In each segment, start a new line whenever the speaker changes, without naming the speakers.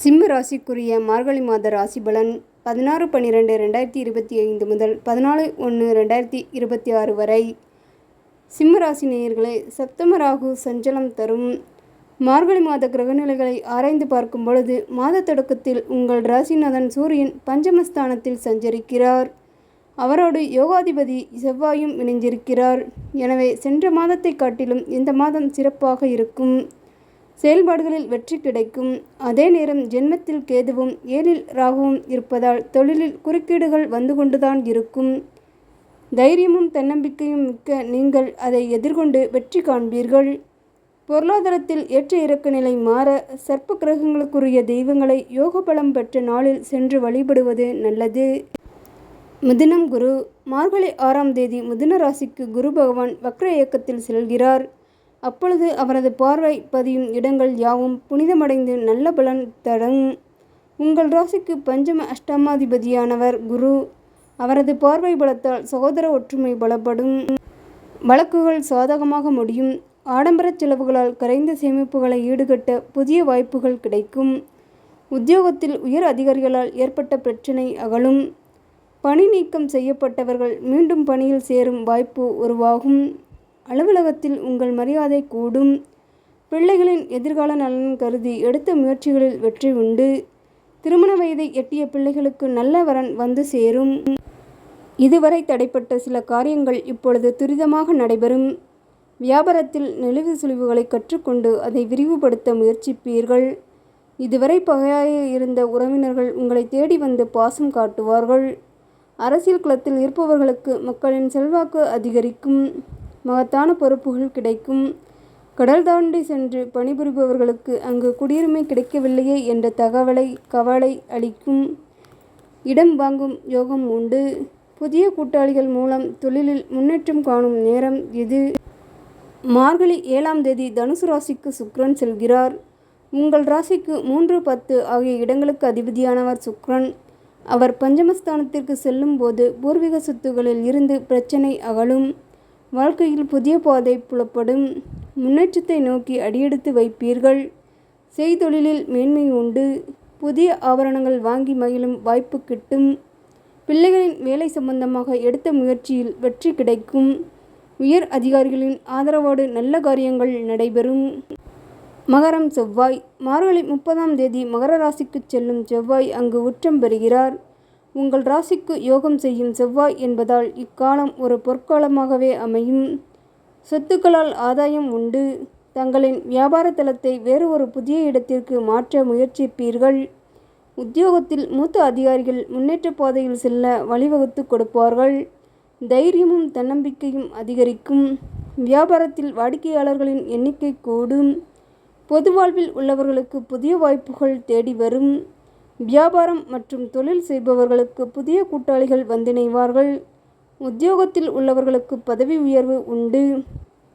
சிம்ம ராசிக்குரிய மார்கழி மாத ராசி பலன் பதினாறு பன்னிரெண்டு ரெண்டாயிரத்தி இருபத்தி ஐந்து முதல் பதினாலு ஒன்று ரெண்டாயிரத்தி இருபத்தி ஆறு வரை. சிம்ம ராசி நேயர்களே சப்தம ராகு சஞ்சலம் தரும். மார்கழி மாத கிரகநிலைகளை ஆராய்ந்து பார்க்கும் பொழுது மாத தொடக்கத்தில் உங்கள் ராசிநாதன் சூரியன் பஞ்சமஸ்தானத்தில் சஞ்சரிக்கிறார். அவரோடு யோகாதிபதி செவ்வாயும் இணைஞ்சிருக்கிறார் எனவே சென்ற மாதத்தை காட்டிலும் இந்த மாதம் சிறப்பாக இருக்கும். செயல்பாடுகளில் வெற்றி கிடைக்கும். அதே நேரம் ஜென்மத்தில் கேதுவும் ஏழில் ராகுவும் இருப்பதால் தொழிலில் குறுக்கீடுகள் வந்து கொண்டுதான் இருக்கும். தைரியமும் தன்னம்பிக்கையும் மிக்க நீங்கள் அதை எதிர்கொண்டு வெற்றி காண்பீர்கள். பொருளாதாரத்தில் ஏற்ற இறக்க நிலை மாற சர்ப்ப கிரகங்களுக்குரிய தெய்வங்களை யோக பலம் பெற்ற நாளில் சென்று வழிபடுவது நல்லது. மிதுனம் குரு மார்கழி ஆறாம் தேதி மிதுன ராசிக்கு குரு பகவான் வக்ர இயக்கத்தில் செல்கிறார். அப்பொழுது அவரது பார்வை பதியும் இடங்கள் யாவும் புனிதமடைந்து நல்ல பலன் தடங்கும் உங்கள் ராசிக்கு பஞ்சம அஷ்டமாதிபதியானவர் குரு. அவரது பார்வை பலத்தால் சகோதர ஒற்றுமை பலப்படும். வழக்குகள் சாதகமாக முடியும். ஆடம்பர செலவுகளால் கரைந்த சேமிப்புகளை ஈடுகட்ட புதிய வாய்ப்புகள் கிடைக்கும். உத்தியோகத்தில் உயர் அதிகாரிகளால் ஏற்பட்ட பிரச்சினை அகலும். பணி நீக்கம் செய்யப்பட்டவர்கள் மீண்டும் பணியில் சேரும் வாய்ப்பு உருவாகும். அலுவலகத்தில் உங்கள் மரியாதை கூடும். பிள்ளைகளின் எதிர்கால நலன் கருதி எடுத்த முயற்சிகளில் வெற்றி உண்டு. திருமண வயதை எட்டிய பிள்ளைகளுக்கு நல்ல வரன் வந்து சேரும். இதுவரை தடைப்பட்ட சில காரியங்கள் இப்பொழுது துரிதமாக நடைபெறும். வியாபாரத்தில் நெளிவு சுழிவுகளை கற்றுக்கொண்டு அதை விரிவுபடுத்த முயற்சிப்பீர்கள். இதுவரை பகையாக இருந்த உறவினர்கள் உங்களை தேடி வந்து பாசம் காட்டுவார்கள். அரசியல் களத்தில் இருப்பவர்களுக்கு மக்களின் செல்வாக்கு அதிகரிக்கும். மகத்தான பொறுப்புகள் கிடைக்கும். கடல் தாண்டி சென்று பணிபுரிபவர்களுக்கு அங்கு குடியுரிமை கிடைக்கவில்லையே என்ற தகவலை கவலை அளிக்கும். இடம் வாங்கும் யோகம் உண்டு. புதிய கூட்டாளிகள் மூலம் தொழிலில் முன்னேற்றம் காணும் நேரம் இது. மார்கழி ஏழாம் தேதி தனுசு ராசிக்கு சுக்ரன் செல்கிறார். உங்கள் ராசிக்கு மூன்று பத்து ஆகிய இடங்களுக்கு அதிபதியானவர் சுக்ரன். அவர் பஞ்சமஸ்தானத்திற்கு செல்லும் போது பூர்வீக சொத்துகளில் இருந்து பிரச்சனை அகலும். வாழ்க்கையில் புதிய பாதை புலப்படும். முன்னேற்றத்தை நோக்கி அடியெடுத்து வைப்பீர்கள். செய்தொழிலில் மேன்மை உண்டு. புதிய ஆவரணங்கள் வாங்கி மகிழும் வாய்ப்பு கிட்டும். பிள்ளைகளின் வேலை சம்பந்தமாக எடுத்த முயற்சியில் வெற்றி கிடைக்கும். உயர் அதிகாரிகளின் ஆதரவோடு நல்ல காரியங்கள் நடைபெறும். மகரம் செவ்வாய். மார்கழி முப்பதாம் தேதி மகர ராசிக்கு செல்லும் செவ்வாய் அங்கு உச்சம் பெறுகிறார். உங்கள் ராசிக்கு யோகம் செய்யும் செவ்வாய் என்பதால் இக்காலம் ஒரு பொற்காலமாகவே அமையும். சொத்துக்களால் ஆதாயம் உண்டு. தங்களின் வியாபார தளத்தை வேறு ஒரு புதிய இடத்திற்கு மாற்ற முயற்சிப்பீர்கள். உத்தியோகத்தில் மூத்த அதிகாரிகள் முன்னேற்ற பாதையில் செல்ல வழிவகுத்து கொடுப்பார்கள். தைரியமும் தன்னம்பிக்கையும் அதிகரிக்கும். வியாபாரத்தில் வாடிக்கையாளர்களின் எண்ணிக்கை கூடும். பொது வாழ்வில் உள்ளவர்களுக்கு புதிய வாய்ப்புகள் தேடி வரும். வியாபாரம் மற்றும் தொழில் செய்பவர்களுக்கு புதிய கூட்டாளிகள் வந்திணைவார்கள். உத்தியோகத்தில் உள்ளவர்களுக்கு பதவி உயர்வு உண்டு.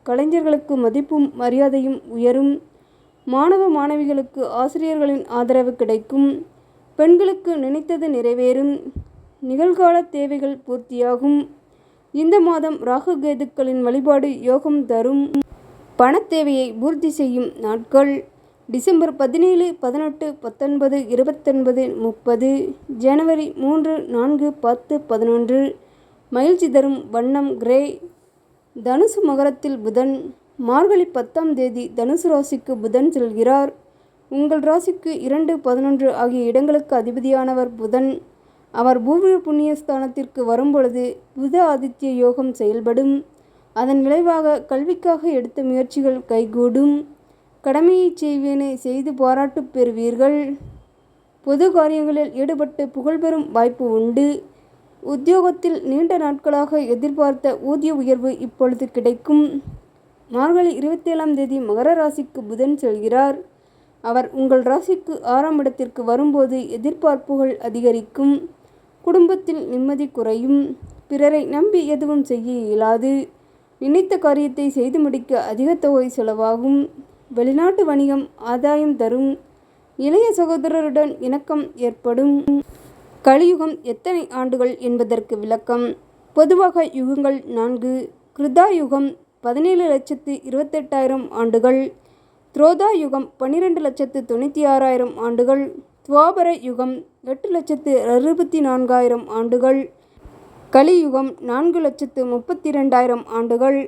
கலைஞர்களுக்கு மதிப்பும் மரியாதையும் உயரும். மாணவ மாணவிகளுக்கு ஆசிரியர்களின் ஆதரவு கிடைக்கும். பெண்களுக்கு நினைத்தது நிறைவேறும். நிகழ்கால தேவைகள் பூர்த்தியாகும். இந்த மாதம் ராகு கேதுக்களின் வழிபாடு யோகம் தரும். பணத்தேவையை பூர்த்தி செய்யும் நாட்கள். டிசம்பர் பதினேழு பதினெட்டு பத்தொன்பது இருபத்தொன்பது முப்பது ஜனவரி மூன்று நான்கு பத்து பதினொன்று மகிழ்ச்சி தரும் வண்ணம் கிரே தனுசு மகரத்தில் புதன் மார்கழி பத்தாம் தேதி தனுசு ராசிக்கு புதன் செல்கிறார். உங்கள் ராசிக்கு இரண்டு பதினொன்று ஆகிய இடங்களுக்கு அதிபதியானவர் புதன். அவர் பூர்வ புண்ணியஸ்தானத்திற்கு வரும்பொழுது புத ஆதித்ய யோகம் செயல்படும். அதன் விளைவாக கல்விக்காக எடுத்த முயற்சிகள் கைகூடும். கடமையை செய்வேனை செய்து பாராட்டு பெறுவீர்கள். பொது காரியங்களில் ஈடுபட்டு புகழ்பெறும் வாய்ப்பு உண்டு. உத்தியோகத்தில் நீண்ட நாட்களாக எதிர்பார்த்த ஊதிய உயர்வு இப்பொழுது கிடைக்கும். மார்கழி இருபத்தி ஏழாம் தேதி மகர ராசிக்கு புதன் செல்கிறார். அவர் உங்கள் ராசிக்கு ஆறாம் இடத்திற்கு வரும்போது எதிர்பார்ப்புகள் அதிகரிக்கும். குடும்பத்தில் நிம்மதி குறையும். பிறரை நம்பி எதுவும் செய்ய இயலாது. நினைத்த காரியத்தை செய்து முடிக்க அதிக தொகை செலவாகும். வெளிநாட்டு வணிகம் ஆதாயம் தரும். இளைய சகோதரருடன் இணக்கம் ஏற்படும். கலியுகம் எத்தனை ஆண்டுகள் என்பதற்கு விளக்கம். பொதுவாக யுகங்கள் நான்கு. கிருதா யுகம் பதினேழு லட்சத்து இருபத்தெட்டாயிரம் ஆண்டுகள். துரோதா யுகம் பன்னிரெண்டு லட்சத்து தொண்ணூற்றி ஆறாயிரம் ஆண்டுகள். துவாபர யுகம் எட்டு லட்சத்து அறுபத்தி நான்காயிரம் ஆண்டுகள். கலியுகம் நான்கு லட்சத்து முப்பத்தி ரெண்டாயிரம் ஆண்டுகள்.